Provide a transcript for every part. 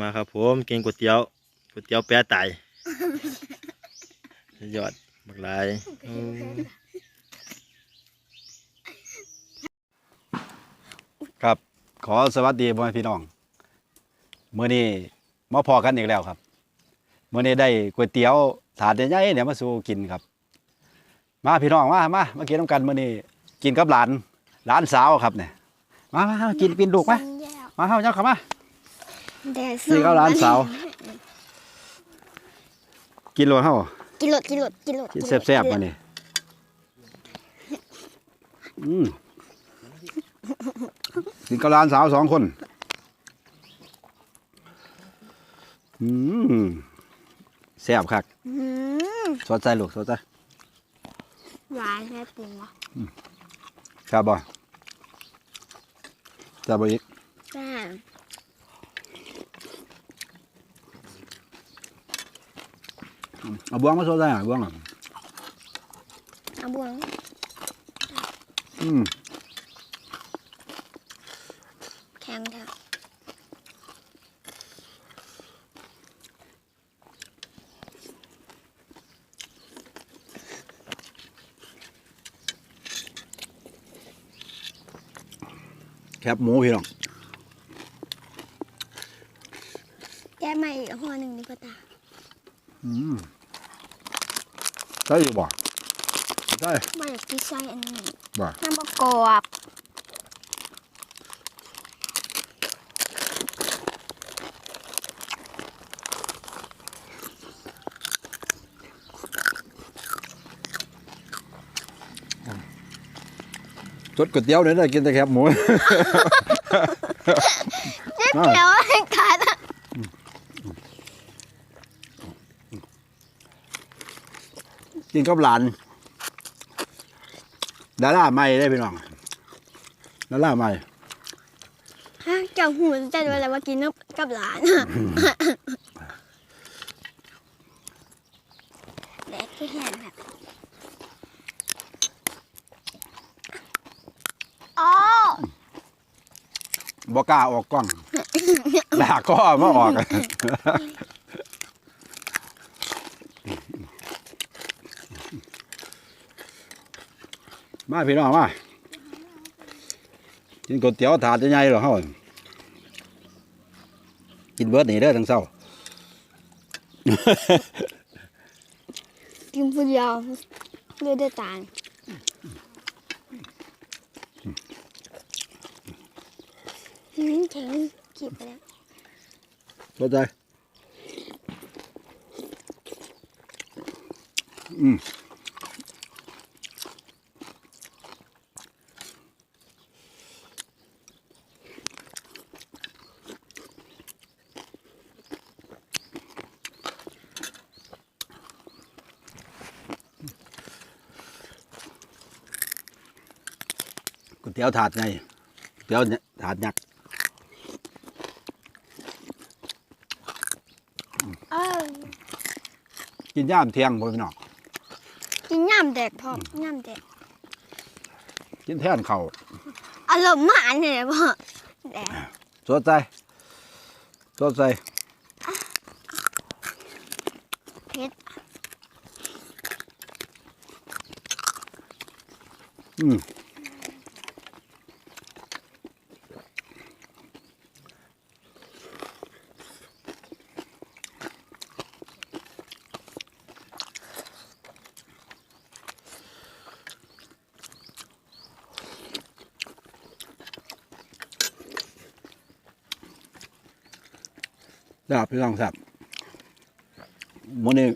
มาครับผมกินก๋วยเตี๋ยวก๋วยเตี๋ยวแปะไตสุดยอดบักหลายครับ ขอสวัสดีพ่อแม่พี่น้องเมื้อนี้มาพอกันอีกแล้วครับเมื้อนี้ได้ก๋วยเตี๋ยวถาดใหญ่ๆเนี่ยมาสู่กินครับ มาพี่น้องมามามากินน้ำกันเมื้อนี้กินกับหลานหลานสาวครับเนี่ยมามามากินกินลูกมามมาเฮาเจ้าเข้ามา แดดนี่ก็ร้านสาว กินโลเท่ากินหลดกินหลดกินหลดกินแซ่บๆมานี่อืมกินกับร้านสาวสองคน อืมแซ่บคักอืมสดใจลูกสดใจหวานแม่ปรุงวะครับบ่จับบ่อีกแม่เอาบ วงมาสดใจอะบวงอะเอาบวงอืมแข็งเถอะแคบหมูพี่น้องแก้ใหม่อีกห่อหนึ่งดีกว่าตา อืมใช่อยู่บ่ใช่ไม่อยากกินไส้อันนี้บ่น้ำประกอบสดก๋วยเตี๋ยวเนี่ยได้กินแต่แคบหมู เจ๊เขียวให้ขาดอะ กินกับหลานดาราใหม่ได้พี่น้องดาราใหม่ฮะเจ้าหูจะดูอะไรว่ากินนกกับหลานแดดที่แห้งแบบอ๋อบอกล้าออกกล้องด่าก็มาออก มาพี่น้องมากินก๋วยเตี๋ยวถาดใหญ่ๆหรอเฮากินเบิร์ดนี่เด้อทั้งเศร้ากินผู้เดียวด้วยด้วยตาลอืมแข็งขีบไปแล้วเข้าใจอืม ก๋วยเตี๋ยวถาดไงก๋วยเตี๋ยวเนี่ยถาดยักษ์เออกินย่ามเที่ยงบ่พี่น้องกินย่ำแดดพร้อมย่ำแดดกินแทนเขาวอารมณ์หมาเนี่ยพ่อแดดสดใจสดใจเผ็ดอืม ครับพี่น้องครับมื้อนี้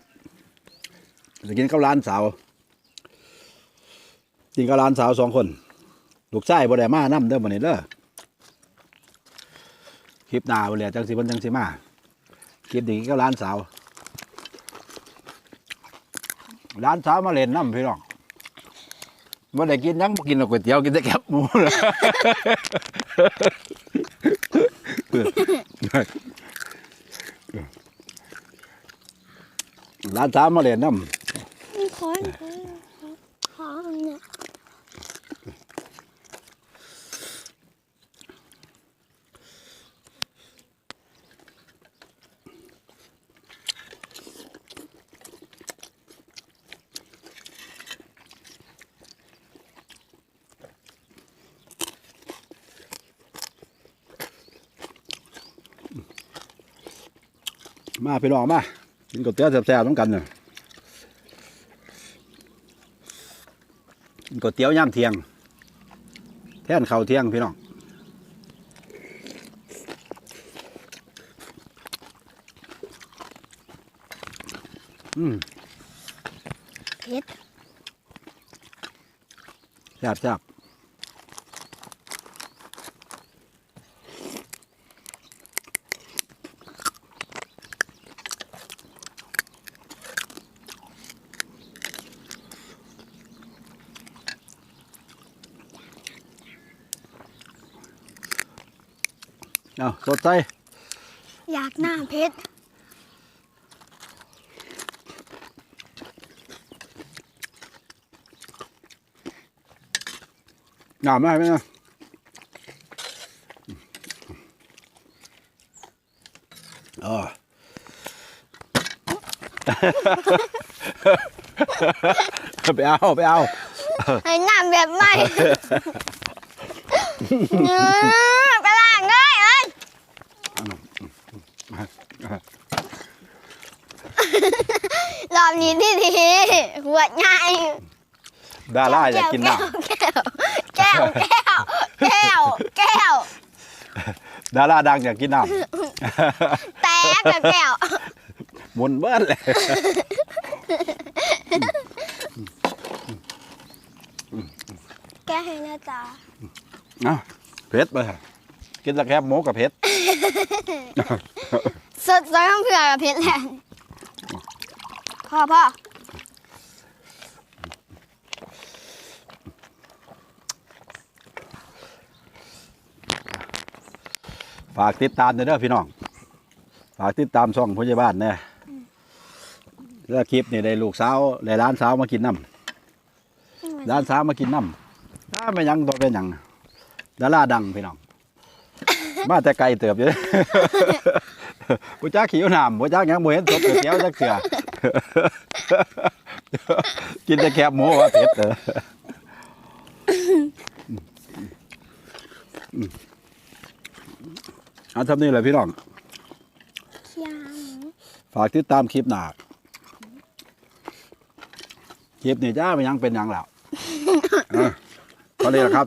จะกินกับร้านสาว กินกับร้านสาวสองคน ลูกชายบ่ได้มานำเด้อมื้อนี้เด้อคลิปหน้าบ่เลยจังสิเพิ่นจังสิมาคลิปนี้กินกับร้านสาวร้านสาวมาเล่นน้ำพี่น้องบ่ได้กินยังบ่กินก๋วยเตี๋ยวกินแต่แคบหมูร้าน ตามมาเล่นน้ำมาไปลองมา กินก๋วยเตี๋ยวแซ่บๆต้องกันเน่ะกินก๋วยเตี๋ยวย่ามเที่ยง แท่นข้าวเที่ยงพี่น้องอืมเผ็ดแซ่บแซ่บ เอาสดใจ อยากหน้าเผ็ดหนาวมากไหมนะอ๋อไปเอาไปเอา ให้หน้าแบบใหม่เนื้อไปล้างเลยเอ้ย รอบนี้ที่ดีขวดใหญ่ดาราอยากกินน้แก้วแก้วแก้วแก้วแก้วำดาราดังอยากกินน้ำแตกกับแก้วหมุนเบิ้ลเลยแก้ให้นะจ๊ะเอาเผ็ดไปค่ะกินตะแคบหมูกับเผ็ดส ดร้อยข้างเผือกกับเพชรแหลนพ่อพ่อฝากติดตามด้วยเด้อพี่น้อง ฝากติดตามช่องพยาบาลเนี่ยแล้วคลิปนี่ได้ลูกสาวได้ร้านสาวมากินน้ำร้านสาวมากินน้ำถ้าไม่หยังตัวเป็นหยังดาราดังพี่น้อง มาแต่ไกลเติบอยู่ ผู้จ้าขี้วน้ำผู้จ้าหยังบ่เห็นสดก๋วยเตี๋ยวจักเสือกินแต่แคบหมูว่าเผ็ดเออเอาทำนี่แหละพี่น้องเชียงฝากติดตามคลิปหน้าคลิปนี้จ้าไม่ยังเป็นหยังแล้วเออก็เลยครับ